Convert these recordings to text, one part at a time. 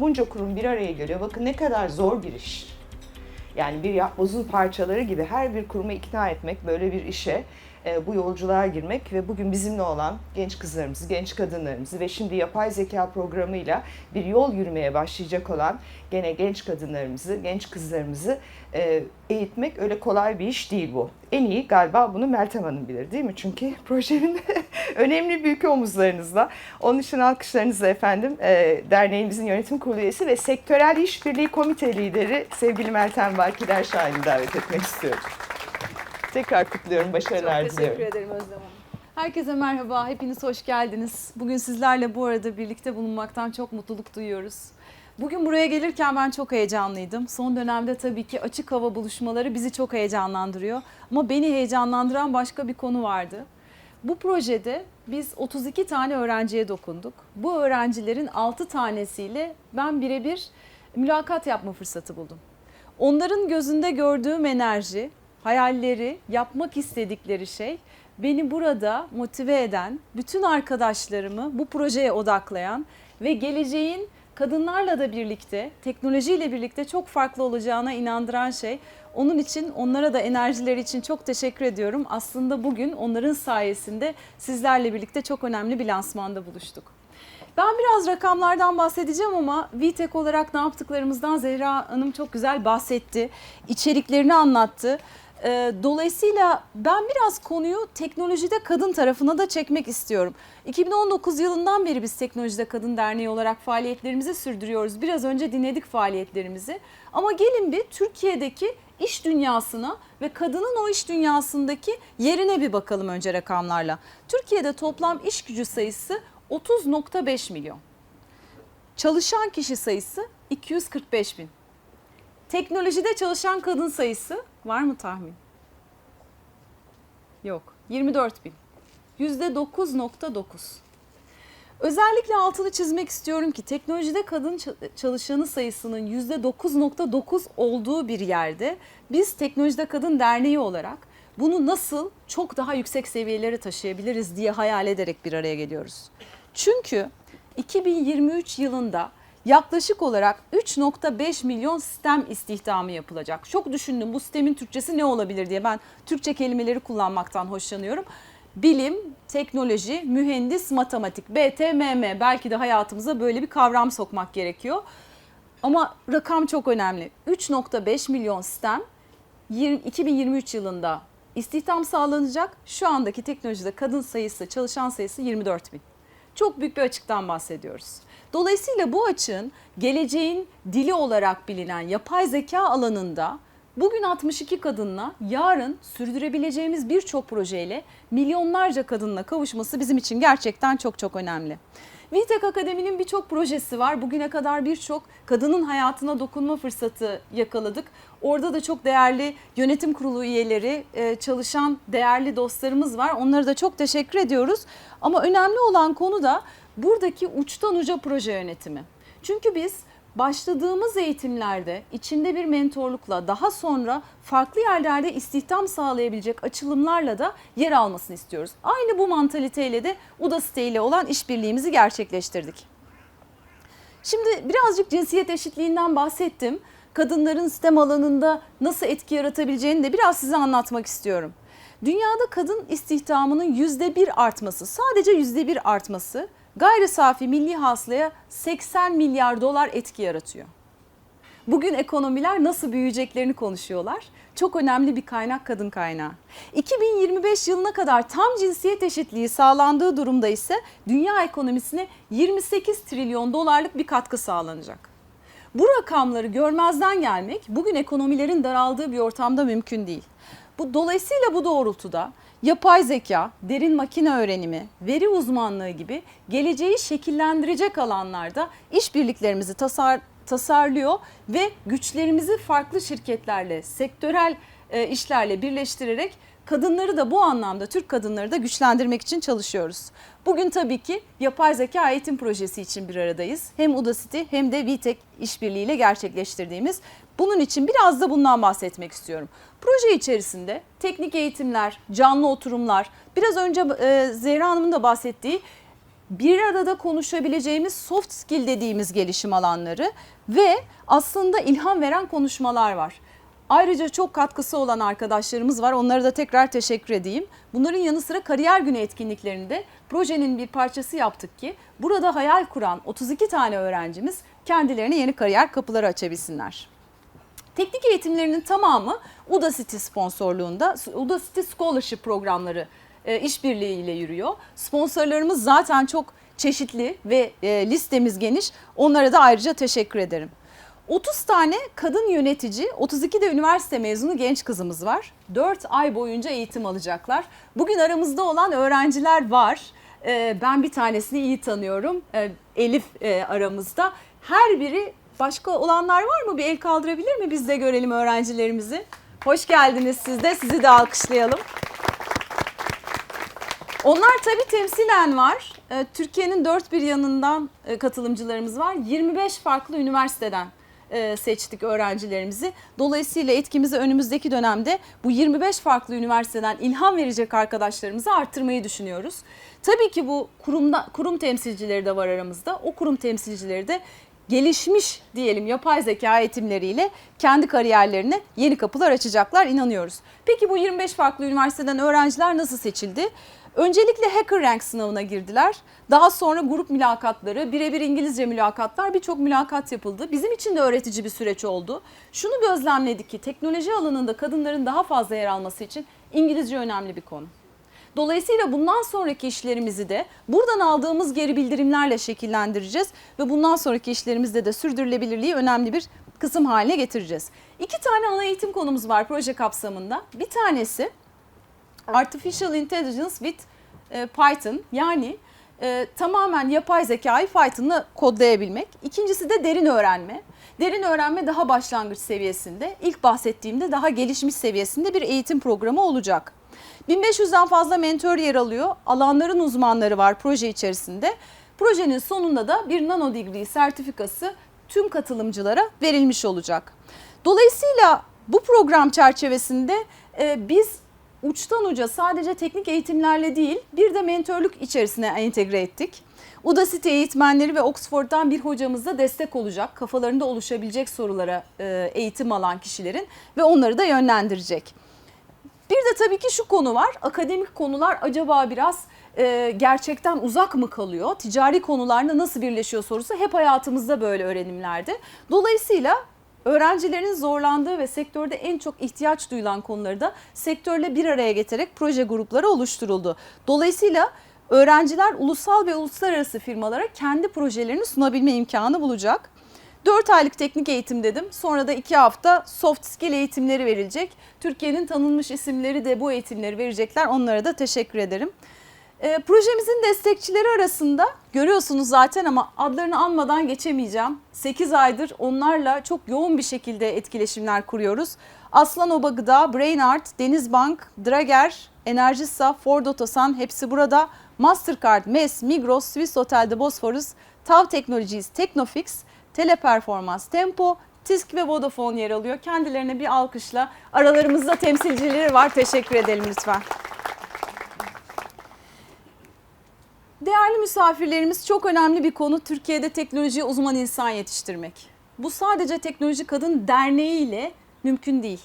Bunca kurum bir araya geliyor. Bakın ne kadar zor bir iş. Yani bir yapbozun parçaları gibi her bir kurumu ikna etmek böyle bir işe bu yolculuğa girmek ve bugün bizimle olan genç kızlarımızı, genç kadınlarımızı ve şimdi yapay zeka programıyla bir yol yürümeye başlayacak olan gene genç kadınlarımızı, genç kızlarımızı e, eğitmek öyle kolay bir iş değil bu. En iyi galiba bunu Meltem Hanım bilir değil mi? Çünkü projenin önemli büyük omuzlarınızda. Onun için alkışlarınızla efendim e, derneğimizin yönetim kurulu üyesi ve sektörel işbirliği komite lideri sevgili Meltem Bakiler Şahin'i davet etmek istiyorum. Tekrar kutluyorum, başarılar Çok diliyorum. teşekkür ederim Özlem Hanım. Herkese merhaba, hepiniz hoş geldiniz. Bugün sizlerle bu arada birlikte bulunmaktan çok mutluluk duyuyoruz. Bugün buraya gelirken ben çok heyecanlıydım. Son dönemde tabii ki açık hava buluşmaları bizi çok heyecanlandırıyor. Ama beni heyecanlandıran başka bir konu vardı. Bu projede biz 32 tane öğrenciye dokunduk. Bu öğrencilerin 6 tanesiyle ben birebir mülakat yapma fırsatı buldum. Onların gözünde gördüğüm enerji, hayalleri, yapmak istedikleri şey beni burada motive eden, bütün arkadaşlarımı bu projeye odaklayan ve geleceğin kadınlarla da birlikte, teknolojiyle birlikte çok farklı olacağına inandıran şey. Onun için onlara da enerjileri için çok teşekkür ediyorum. Aslında bugün onların sayesinde sizlerle birlikte çok önemli bir lansmanda buluştuk. Ben biraz rakamlardan bahsedeceğim ama VTech olarak ne yaptıklarımızdan Zehra Hanım çok güzel bahsetti. İçeriklerini anlattı. Ee, Dolayısıyla ben biraz konuyu teknolojide kadın tarafına da çekmek istiyorum. 2019 yılından beri biz Teknolojide Kadın Derneği olarak faaliyetlerimizi sürdürüyoruz. Biraz önce dinledik faaliyetlerimizi. Ama gelin bir Türkiye'deki iş dünyasına ve kadının o iş dünyasındaki yerine bir bakalım önce rakamlarla. Türkiye'de toplam iş gücü sayısı 30.5 milyon. Çalışan kişi sayısı 245 bin. Teknolojide çalışan kadın sayısı var mı tahmin? Yok. 24 bin. %9.9. Özellikle altını çizmek istiyorum ki teknolojide kadın çalışanı sayısının %9.9 olduğu bir yerde biz Teknolojide Kadın Derneği olarak bunu nasıl çok daha yüksek seviyelere taşıyabiliriz diye hayal ederek bir araya geliyoruz. Çünkü 2023 yılında yaklaşık olarak 3.5 milyon sistem istihdamı yapılacak. Çok düşündüm bu sistemin Türkçesi ne olabilir diye. Ben Türkçe kelimeleri kullanmaktan hoşlanıyorum. Bilim, teknoloji, mühendis, matematik, BTMM belki de hayatımıza böyle bir kavram sokmak gerekiyor. Ama rakam çok önemli. 3.5 milyon sistem 20 2023 yılında istihdam sağlanacak. Şu andaki teknolojide kadın sayısı, çalışan sayısı 24 bin. Çok büyük bir açıktan bahsediyoruz. Dolayısıyla bu açığın geleceğin dili olarak bilinen yapay zeka alanında bugün 62 kadınla yarın sürdürebileceğimiz birçok projeyle milyonlarca kadınla kavuşması bizim için gerçekten çok çok önemli. VTech Akademi'nin birçok projesi var. Bugüne kadar birçok kadının hayatına dokunma fırsatı yakaladık. Orada da çok değerli yönetim kurulu üyeleri, e, çalışan değerli dostlarımız var. Onlara da çok teşekkür ediyoruz. Ama önemli olan konu da buradaki uçtan uca proje yönetimi. Çünkü biz başladığımız eğitimlerde içinde bir mentorlukla daha sonra farklı yerlerde istihdam sağlayabilecek açılımlarla da yer almasını istiyoruz. Aynı bu mantaliteyle de Udacity ile olan işbirliğimizi gerçekleştirdik. Şimdi birazcık cinsiyet eşitliğinden bahsettim. Kadınların sistem alanında nasıl etki yaratabileceğini de biraz size anlatmak istiyorum. Dünyada kadın istihdamının yüzde bir artması, sadece yüzde bir artması gayri safi milli hasılaya 80 milyar dolar etki yaratıyor. Bugün ekonomiler nasıl büyüyeceklerini konuşuyorlar. Çok önemli bir kaynak kadın kaynağı. 2025 yılına kadar tam cinsiyet eşitliği sağlandığı durumda ise dünya ekonomisine 28 trilyon dolarlık bir katkı sağlanacak. Bu rakamları görmezden gelmek bugün ekonomilerin daraldığı bir ortamda mümkün değil. Bu dolayısıyla bu doğrultuda yapay zeka, derin makine öğrenimi, veri uzmanlığı gibi geleceği şekillendirecek alanlarda işbirliklerimizi tasar, tasarlıyor ve güçlerimizi farklı şirketlerle, sektörel e, işlerle birleştirerek kadınları da bu anlamda Türk kadınları da güçlendirmek için çalışıyoruz. Bugün tabii ki yapay zeka eğitim projesi için bir aradayız. Hem Udacity hem de VTech işbirliğiyle gerçekleştirdiğimiz. Bunun için biraz da bundan bahsetmek istiyorum. Proje içerisinde teknik eğitimler, canlı oturumlar, biraz önce e, Zehra Hanım'ın da bahsettiği bir arada konuşabileceğimiz soft skill dediğimiz gelişim alanları ve aslında ilham veren konuşmalar var. Ayrıca çok katkısı olan arkadaşlarımız var. Onlara da tekrar teşekkür edeyim. Bunların yanı sıra kariyer günü etkinliklerinde projenin bir parçası yaptık ki burada hayal kuran 32 tane öğrencimiz kendilerine yeni kariyer kapıları açabilsinler. Teknik eğitimlerinin tamamı Udacity sponsorluğunda Udacity Scholarship programları e, işbirliğiyle yürüyor. Sponsorlarımız zaten çok çeşitli ve e, listemiz geniş. Onlara da ayrıca teşekkür ederim. 30 tane kadın yönetici, 32 de üniversite mezunu genç kızımız var. 4 ay boyunca eğitim alacaklar. Bugün aramızda olan öğrenciler var. E, ben bir tanesini iyi tanıyorum. E, Elif e, aramızda. Her biri başka olanlar var mı? Bir el kaldırabilir mi? Biz de görelim öğrencilerimizi. Hoş geldiniz siz de. Sizi de alkışlayalım. Onlar tabii temsilen var. Ee, Türkiye'nin dört bir yanından e, katılımcılarımız var. 25 farklı üniversiteden e, seçtik öğrencilerimizi. Dolayısıyla etkimizi önümüzdeki dönemde bu 25 farklı üniversiteden ilham verecek arkadaşlarımızı arttırmayı düşünüyoruz. Tabii ki bu kurumda kurum temsilcileri de var aramızda. O kurum temsilcileri de gelişmiş diyelim yapay zeka eğitimleriyle kendi kariyerlerine yeni kapılar açacaklar inanıyoruz. Peki bu 25 farklı üniversiteden öğrenciler nasıl seçildi? Öncelikle Hacker Rank sınavına girdiler. Daha sonra grup mülakatları, birebir İngilizce mülakatlar birçok mülakat yapıldı. Bizim için de öğretici bir süreç oldu. Şunu gözlemledik ki teknoloji alanında kadınların daha fazla yer alması için İngilizce önemli bir konu. Dolayısıyla bundan sonraki işlerimizi de buradan aldığımız geri bildirimlerle şekillendireceğiz ve bundan sonraki işlerimizde de sürdürülebilirliği önemli bir kısım haline getireceğiz. İki tane ana eğitim konumuz var proje kapsamında. Bir tanesi Artificial Intelligence with e, Python yani e, tamamen yapay zekayı Python'la kodlayabilmek. İkincisi de derin öğrenme. Derin öğrenme daha başlangıç seviyesinde, ilk bahsettiğimde daha gelişmiş seviyesinde bir eğitim programı olacak. 1500'den fazla mentor yer alıyor. Alanların uzmanları var proje içerisinde. Projenin sonunda da bir nano degree sertifikası tüm katılımcılara verilmiş olacak. Dolayısıyla bu program çerçevesinde e, biz uçtan uca sadece teknik eğitimlerle değil bir de mentörlük içerisine entegre ettik. Udacity eğitmenleri ve Oxford'dan bir hocamız da destek olacak. Kafalarında oluşabilecek sorulara e, eğitim alan kişilerin ve onları da yönlendirecek. Bir de tabii ki şu konu var. Akademik konular acaba biraz e, gerçekten uzak mı kalıyor? Ticari konularla nasıl birleşiyor sorusu hep hayatımızda böyle öğrenimlerde. Dolayısıyla öğrencilerin zorlandığı ve sektörde en çok ihtiyaç duyulan konuları da sektörle bir araya getirerek proje grupları oluşturuldu. Dolayısıyla öğrenciler ulusal ve uluslararası firmalara kendi projelerini sunabilme imkanı bulacak. 4 aylık teknik eğitim dedim. Sonra da 2 hafta soft skill eğitimleri verilecek. Türkiye'nin tanınmış isimleri de bu eğitimleri verecekler. Onlara da teşekkür ederim. E, projemizin destekçileri arasında görüyorsunuz zaten ama adlarını anmadan geçemeyeceğim. 8 aydır onlarla çok yoğun bir şekilde etkileşimler kuruyoruz. Aslan Oba Gıda, Brain Art, Denizbank, Drager, Enerjisa, Ford Otosan hepsi burada. Mastercard, MES, Migros, Swiss Otel'de Bosphorus, Tav Technologies, Teknofix, Teleperformans, Tempo, TİSK ve Vodafone yer alıyor. Kendilerine bir alkışla. Aralarımızda temsilcileri var. Teşekkür edelim lütfen. Değerli misafirlerimiz çok önemli bir konu Türkiye'de teknoloji uzman insan yetiştirmek. Bu sadece Teknoloji Kadın Derneği ile mümkün değil.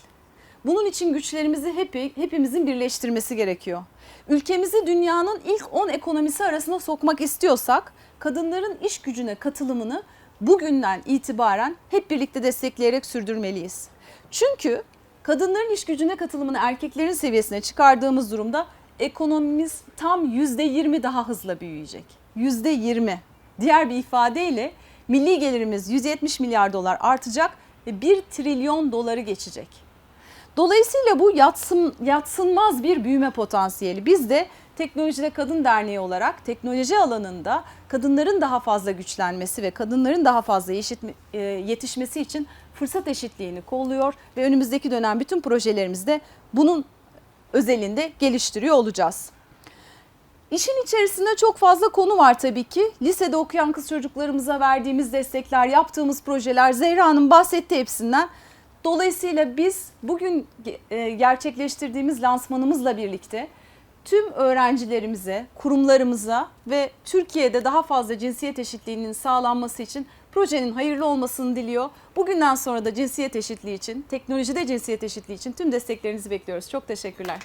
Bunun için güçlerimizi hep, hepimizin birleştirmesi gerekiyor. Ülkemizi dünyanın ilk 10 ekonomisi arasına sokmak istiyorsak kadınların iş gücüne katılımını bugünden itibaren hep birlikte destekleyerek sürdürmeliyiz. Çünkü kadınların iş gücüne katılımını erkeklerin seviyesine çıkardığımız durumda ekonomimiz tam %20 daha hızla büyüyecek. %20. Diğer bir ifadeyle milli gelirimiz 170 milyar dolar artacak ve 1 trilyon doları geçecek. Dolayısıyla bu yatsın, yatsınmaz bir büyüme potansiyeli. Biz de Teknolojide Kadın Derneği olarak teknoloji alanında kadınların daha fazla güçlenmesi ve kadınların daha fazla e, yetişmesi için fırsat eşitliğini kolluyor ve önümüzdeki dönem bütün projelerimizde bunun özelinde geliştiriyor olacağız. İşin içerisinde çok fazla konu var tabii ki. Lisede okuyan kız çocuklarımıza verdiğimiz destekler, yaptığımız projeler, Zehra Hanım bahsetti hepsinden. Dolayısıyla biz bugün e, gerçekleştirdiğimiz lansmanımızla birlikte tüm öğrencilerimize, kurumlarımıza ve Türkiye'de daha fazla cinsiyet eşitliğinin sağlanması için projenin hayırlı olmasını diliyor. Bugünden sonra da cinsiyet eşitliği için, teknolojide cinsiyet eşitliği için tüm desteklerinizi bekliyoruz. Çok teşekkürler.